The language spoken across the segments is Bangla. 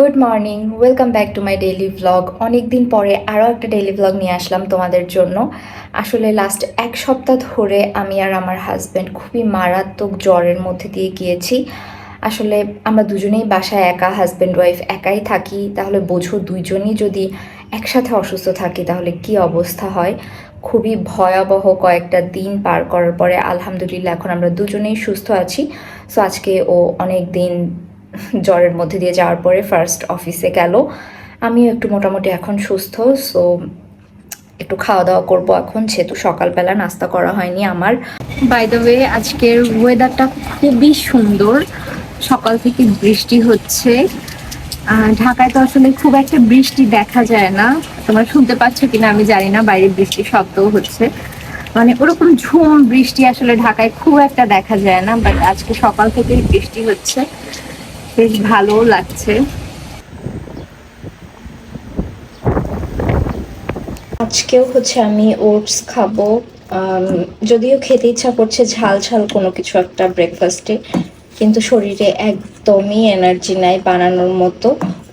Good morning welcome back to my daily vlog অনেক দিন পরে আরও একটা ডেইলি ভ্লগ নিয়ে আসলাম তোমাদের জন্য। আসলে লাস্ট এক সপ্তাহ ধরে আমি আর আমার হাজব্যান্ড খুবই মারাত্মক জ্বরের মধ্যে দিয়ে গিয়েছি। আসলে আমরা দুজনেই বাসায় একা হাজব্যান্ড ওয়াইফ একাই থাকি। তাহলে বোঝো দুইজনই যদি একসাথে অসুস্থ থাকি, তাহলে কি অবস্থা হয়? খুবই ভয়াবহ কয়েকটা দিন পার করার পরে আলহামদুলিল্লাহ এখন আমরা দুজনেই সুস্থ আছি। সো আজকে ও অনেক দিন জ্বরের মধ্যে দিয়ে যাওয়ার পরে ফার্স্ট অফিসে গেল। আমিও একটু মোটামুটি এখন সুস্থ সো একটু খাওয়া দাওয়া করব এখন। যেহেতু সকালবেলা নাস্তা করা হয়নি আমার। বাই দ্য ওয়ে আজকের ওয়েদারটা খুবই সুন্দর। সকাল থেকে বৃষ্টি হচ্ছে। ঢাকায় তো আসলে খুব একটা বৃষ্টি দেখা যায় না। তোমরা শুনতে পাচ্ছ কিনা আমি জানি না বাইরে বৃষ্টি শব্দও হচ্ছে। মানে ওরকম ঝুম বৃষ্টি আসলে ঢাকায় খুব একটা দেখা যায় না বাট আজকে সকাল থেকেই বৃষ্টি হচ্ছে। বেশ ভালোও লাগছে। আজকেও হচ্ছে আমি ওটস খাব। যদিও খেতে ইচ্ছা করছে ঝাল ঝাল কোনো কিছু একটা ব্রেকফাস্টে কিন্তু শরীরে একদমই এনার্জি নাই বানানোর মতো।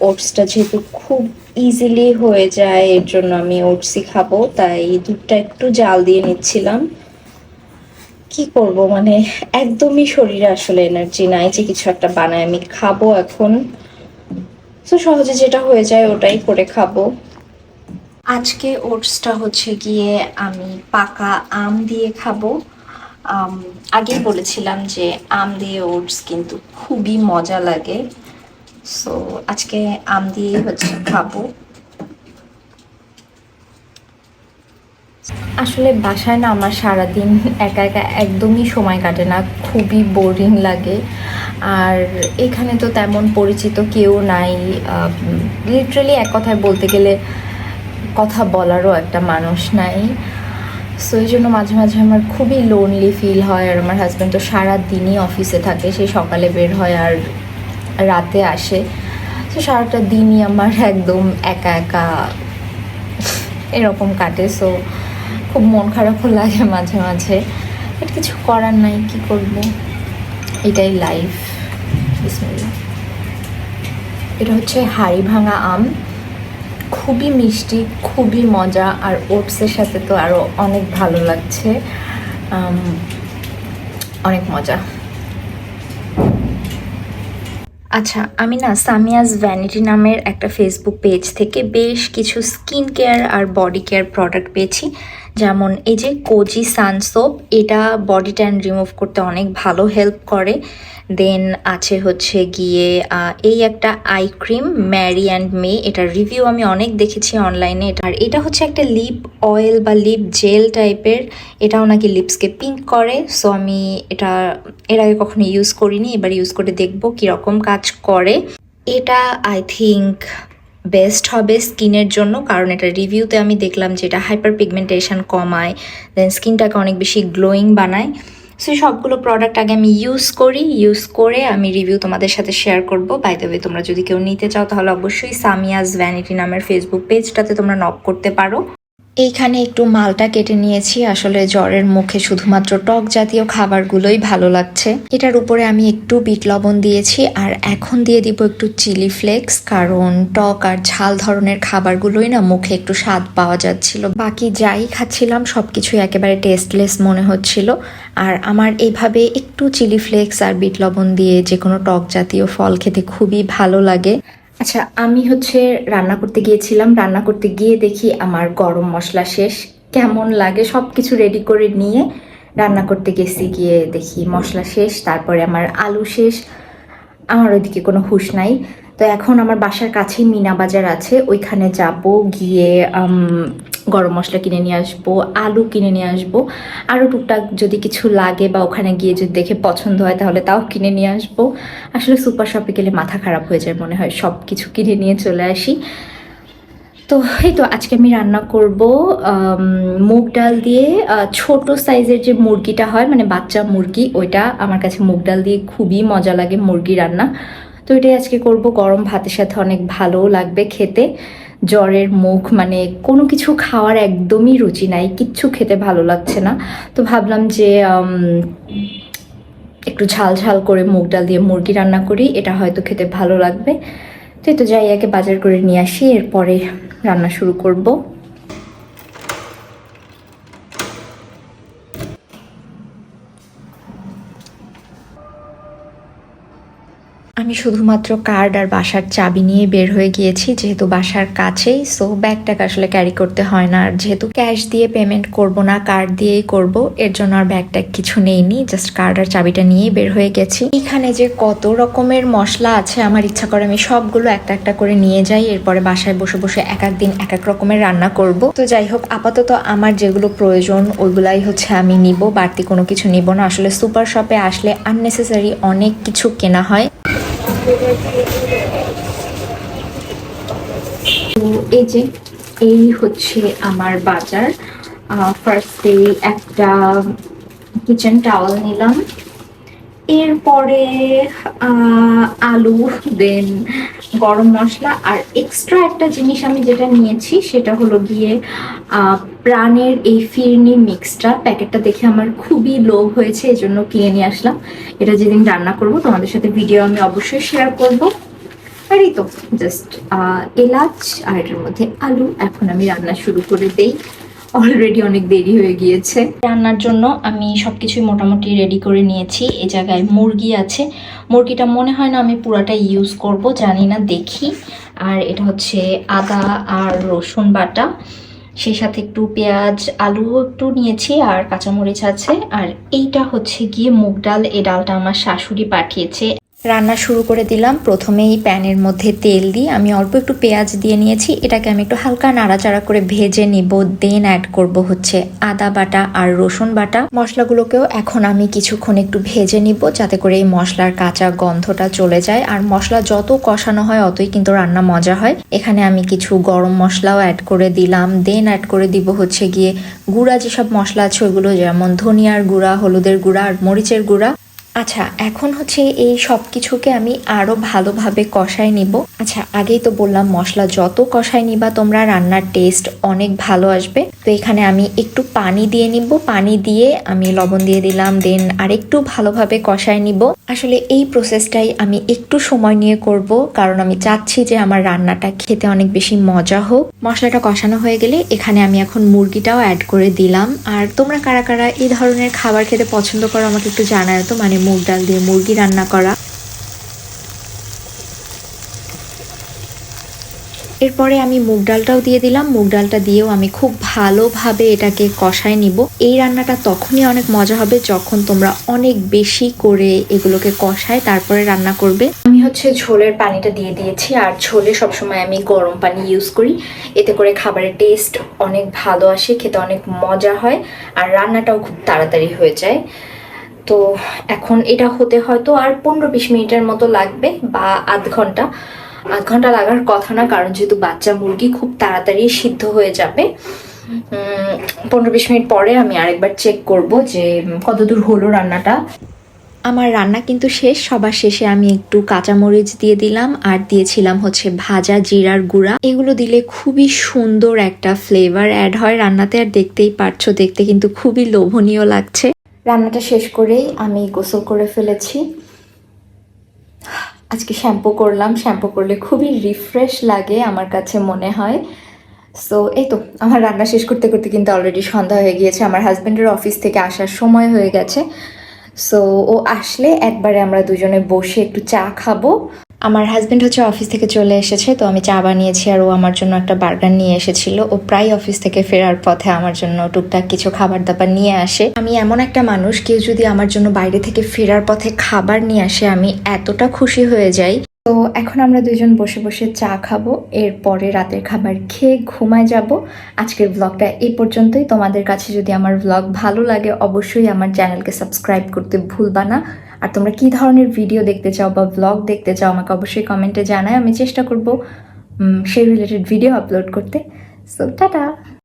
ওটসটা যেহেতু খুব ইজিলি হয়ে যায়, এর জন্য আমি ওটসই খাব, তাই দুধটা একটু জাল দিয়ে নিচ্ছিলাম। কি করব? মানে একদমই শরীরে আসলে এনার্জি নাই যে কিছু একটা বানায় আমি খাব এখন। তো সহজে যেটা হয়ে যায় ওটাই করে খাব। আজকে ওটসটা হচ্ছে গিয়ে আমি পাকা আম দিয়ে খাব। আগেই বলেছিলাম যে আম দিয়ে ওটস কিন্তু খুবই মজা লাগে। সো আজকে আম দিয়ে হচ্ছে খাব। আসলে বাসায় না আমার সারাদিন একা একা একদমই সময় কাটে না, খুবই বোরিং লাগে। আর এখানে তো তেমন পরিচিত কেউ নাই লিটারালি এক কথায় বলতে গেলে কথা বলারও একটা মানুষ নাই। সো এই জন্য মাঝে মাঝে আমার খুবই লোনলি ফিল হয়, আর আমার হাজব্যান্ড তো সারা দিনই অফিসে থাকে, সে সকালে বের হয় আর রাতে আসে। তো সারাটা দিনই আমার একদম একা একা এরকম কাটে। সো খুব মন খারাপও লাগে মাঝে মাঝে। বাট কিছু করার নাই, কি করব? এটাই লাইফ এটা হচ্ছে হাড়ি ভাঙা আম। খুবই মিষ্টি, খুবই মজা, আর ওটসের সাথে তো আরও অনেক ভালো লাগছে। অনেক মজা। আচ্ছা আমি না সামিয়াজ ভ্যানিটি নামের একটা ফেসবুক পেজ থেকে বেশ কিছু স্কিন কেয়ার আর বডি কেয়ার প্রোডাক্ট পেয়েছি। যেমন এই যে কোজি সানসোপ এটা বডি ট্যান রিমুভ করতে অনেক ভালো হেল্প করে। দেন আছে হচ্ছে গিয়ে এই একটা eye cream Mary and May এটার রিভিউ আমি অনেক দেখেছি অনলাইনে এটা আর এটা হচ্ছে একটা লিপ অয়েল বা লিপ জেল টাইপের এটাও নাকি লিপসকে পিঙ্ক করে। সো আমি এটা এর আগে কখনো ইউজ করিনি, এবার ইউজ করে দেখব কীরকম কাজ করে। এটা আই থিঙ্ক বেস্ট হবে স্কিনের জন্য, কারণ এটা রিভিউতে আমি দেখলাম যে এটা হাইপার পিগমেন্টেশন কমায় দেন স্কিনটাকে অনেক বেশি গ্লোয়িং বানায়। সো সবগুলো প্রোডাক্ট আগে আমি ইউজ করি ইউজ করে আমি রিভিউ তোমাদের সাথে শেয়ার করব। বাই দ্য ওয়ে তোমরা যদি কেউ নিতে চাও, তাহলে অবশ্যই সামিয়াজ ভ্যানিটি নামের ফেসবুক পেজটাতে তোমরা নক করতে পারো। এইখানে একটু মালটা কেটে নিয়েছি। আসলে জ্বরের মুখে শুধুমাত্র টক জাতীয় খাবারগুলোই ভালো লাগছে। এটার উপরে আমি একটু বিট লবণ দিয়েছি আর এখন দিয়ে দিব একটু চিলি ফ্লেক্স, কারণ টক আর ঝাল ধরনের খাবারগুলোই না মুখে একটু স্বাদ পাওয়া যাচ্ছিল। বাকি যাই খাচ্ছিলাম সব কিছুই একেবারে টেস্টলেস মনে হচ্ছিল। আর আমার এইভাবে একটু চিলি ফ্লেক্স আর বিট লবণ দিয়ে যে কোনো টক জাতীয় ফল খেতে খুবই ভালো লাগে। আচ্ছা আমি হচ্ছে রান্না করতে গিয়েছিলাম। রান্না করতে গিয়ে দেখি আমার গরম মশলা শেষ। কেমন লাগে? সব কিছু রেডি করে নিয়ে রান্না করতে গেছি, গিয়ে দেখি মশলা শেষ, তারপরে আমার আলু শেষ। আমার ওইদিকে কোনো হুশ নাই। তো এখন আমার বাসার কাছেই মিনা বাজার আছে। ওইখানে যাব, গিয়ে গরম মশলা কিনে নিয়ে আসব, আলু কিনে নিয়ে আসব। আরও টুকটাক যদি কিছু লাগে বা ওখানে গিয়ে যদি দেখে পছন্দ হয় তাহলে তাও কিনে নিয়ে আসব। আসলে সুপার শপে গেলে মাথা খারাপ হয়ে যায় মনে হয়, সব কিছু কিনে নিয়ে চলে আসি। তো এই তো আজকে আমি রান্না করব মুগ ডাল দিয়ে ছোট সাইজের যে মুরগিটা হয় মানে বাচ্চা মুরগি, ওইটা আমার কাছে মুগ ডাল দিয়ে খুবই মজা লাগে মুরগি রান্না। তো এটাই আজকে করব, গরম ভাতের সাথে অনেক ভালোও লাগবে খেতে। জ্বরের মুখ মানে কোনো কিছু খাওয়ার একদমই রুচি নাই, কিচ্ছু খেতে ভালো লাগছে না। তো ভাবলাম যে একটু ঝাল ঝাল করে মুগ ডাল দিয়ে মুরগি রান্না করি, এটা হয়তো খেতে ভালো লাগবে। তো এই তো যাই আগে বাজার করে নিয়ে আসি, এরপরে রান্না শুরু করব। আমি শুধুমাত্র কার্ড আর বাসার চাবি নিয়ে বের হয়ে গিয়েছি, যেহেতু বাসার কাছেই সো ব্যাগটাকে আসলে ক্যারি করতে হয় না। আর যেহেতু ক্যাশ দিয়ে পেমেন্ট করব না কার্ড দিয়েই করব, এর জন্য আর ব্যাগটা কিছু নেইনি জাস্ট কার্ড আর চাবিটা নিয়েই বের হয়ে গেছি। এখানে যে কত রকমের মশলা আছে, আমার ইচ্ছা করে আমি সবগুলো একটা একটা করে নিয়ে যাই, এরপরে বাসায় বসে বসে এক এক দিন এক এক রকমের রান্না করব। তো যাই হোক, আপাতত আমার যেগুলো প্রয়োজন, ওইগুলাই হচ্ছে আমি নিব, বাড়তি কোনো কিছু নিব না। আসলে সুপার শপে আসলে আননেসেসারি অনেক কিছু কেনা হয়। তো এই যে, এই হচ্ছে আমার বাজার। ফার্স্টে একটা কিচেন টাওয়াল নিলাম। এরপরে আলু দেন গরম মশলা আর এক্সট্রা একটা জিনিস আমি যেটা নিয়েছি সেটা হলো গিয়ে প্রাণের এই ফিরনি মিক্সটা প্যাকেটটা দেখে আমার খুবই লোভ হয়েছে এই জন্য কিনে নিয়ে আসলাম। এটা যেদিন রান্না করব, তোমাদের সাথে ভিডিও আমি অবশ্যই শেয়ার করব। আর এই তো জাস্ট এলাচ আর এটার মধ্যে আলু। এখন আমি রান্না শুরু করে দেই। অলরেডি অনেক দেরি হয়ে গিয়েছে। রান্নার জন্য আমি সবকিছুই মোটামুটি রেডি করে নিয়েছি। এই জায়গায় মুরগি আছে। মুরগিটা মনে হয় না আমি পুরাটা ইউজ করব, জানি না, দেখি। আর এটা হচ্ছে আদা আর রসুন বাটা। সেই সাথে একটু পেঁয়াজ, আলু একটু নিয়েছি আর কাঁচামরিচ আছে। আর এইটা হচ্ছে গিয়ে মুগ ডাল। এই ডালটা আমার শাশুড়ি পাঠিয়েছে। রান্না শুরু করে দিলাম। প্রথমেই প্যানের মধ্যে তেল দিই আমি অল্প একটু পেঁয়াজ দিয়ে নিয়েছি। এটাকে আমি একটু হালকা নাড়াচাড়া করে ভেজে নিব। দেন অ্যাড করব হচ্ছে আদা বাটা আর রসুন বাটা। মশলাগুলোকেও এখন আমি কিছুক্ষণ একটু ভেজে নিব যাতে করে এই মশলার কাঁচা গন্ধটা চলে যায়। আর মশলা যত কষানো হয়, অতই কিন্তু রান্না মজা হয়। এখানে আমি কিছু গরম মশলাও অ্যাড করে দিলাম। দেন অ্যাড করে দিব হচ্ছে গিয়ে গুঁড়া যেসব মশলা আছে, ওইগুলো যেমন ধনিয়ার গুঁড়া, হলুদের গুঁড়া আর মরিচের গুঁড়া। আচ্ছা এখন হচ্ছে এই সব কিছুকে আমি আরও ভালোভাবে কষাই নিব। আচ্ছা আগেই তো বললাম, মশলা যত কষাই নিবা, তোমরা রান্নার টেস্ট অনেক ভালো আসবে। তো এখানে আমি একটু পানি দিয়ে নিব। পানি দিয়ে আমি লবণ দিয়ে দিলাম দেন আর একটু ভালোভাবে কষাই নিব। আসলে এই প্রসেসটাই আমি একটু সময় নিয়ে করব, কারণ আমি চাচ্ছি যে আমার রান্নাটা খেতে অনেক বেশি মজা হোক। মশলাটা কষানো হয়ে গেলে এখানে আমি এখন মুরগিটাও অ্যাড করে দিলাম। আর তোমরা কারা কারা এই ধরনের খাবার খেতে পছন্দ করো, আমাকে একটু জানায় তো মানে মুগ ডাল দিয়ে মুরগি রান্না করা। এরপরে আমি মুগ ডালটাও দিয়ে দিলাম। মুগ ডালটা দিয়েও আমি খুব ভালোভাবে এটাকে কষায় নিব। এই রান্নাটা তখনই অনেক মজা হবে যখন তোমরা অনেক বেশি করে এগুলোকে কষায় তারপরে রান্না করবে। আমি হচ্ছে ঝোলের পানিটা দিয়ে দিয়েছি। আর ঝোলে সবসময় আমি গরম পানি ইউজ করি। এতে করে খাবারের টেস্ট অনেক ভালো আসে, খেতে অনেক মজা হয়। আর রান্নাটাও খুব তাড়াতাড়ি হয়ে যায়। তো এখন এটা হতে হয়তো আর পনেরো বিশ মিনিটের মতো লাগবে বা আধ ঘণ্টা। আধ ঘণ্টা লাগার কথা না, কারণ যেহেতু বাচ্চা মুরগি খুব তাড়াতাড়ি সিদ্ধ হয়ে যাবে। পনেরো বিশ মিনিট পরে আমি আরেকবার চেক করব যে কতদূর হলো রান্নাটা। আমার রান্না কিন্তু শেষ, সবার শেষে আমি একটু কাঁচামরিচ দিয়ে দিলাম আর দিয়েছিলাম হচ্ছে ভাজা জিরার গুঁড়া। এগুলো দিলে খুবই সুন্দর একটা ফ্লেভার অ্যাড হয় রান্নাতে, আর দেখতেই পারছ, দেখতে কিন্তু খুবই লোভনীয় লাগছে। রান্নাটা শেষ করেই আমি গোসল করে ফেলেছি। আজকে শ্যাম্পু করলাম। শ্যাম্পু করলে খুবই রিফ্রেশ লাগে আমার কাছে মনে হয়। সো এই তো, আমার রান্না শেষ করতে করতে কিন্তু অলরেডি সন্ধ্যা হয়ে গিয়েছে। আমার হাজব্যান্ডের অফিস থেকে আসার সময় হয়ে গেছে। সো ও আসলে একবারে আমরা দুজনে বসে একটু চা খাব। আমার হাজব্যান্ড হচ্ছে অফিস থেকে চলে এসেছে, তো আমি চা বানিয়েছি আর ও আমার জন্য একটা বার্গার নিয়ে এসেছিল। ও প্রায় অফিস থেকে ফেরার পথে আমার জন্য টুকটাক কিছু খাবার দাবার নিয়ে আসে। আমি এমন একটা মানুষ, কেউ যদি আমার জন্য বাইরে থেকে ফেরার পথে খাবার নিয়ে আসে, আমি এতটা খুশি হয়ে যাই। তো এখন আমরা দুজন বসে বসে চা খাব, এরপরে রাতের খাবার খেয়ে ঘুমায় যাব। আজকের ব্লগটা এই পর্যন্তই। তোমাদের কাছে যদি আমার ব্লগ ভালো লাগে, অবশ্যই আমার চ্যানেলকে সাবস্ক্রাইব করতে ভুলবা না। আর তোমরা কি ধরনের ভিডিও দেখতে চাও বা ব্লগ দেখতে চাও, আমাকে অবশ্যই কমেন্টে জানায়। আমি চেষ্টা করব সেই রিলেটেড ভিডিও আপলোড করতে। So tata!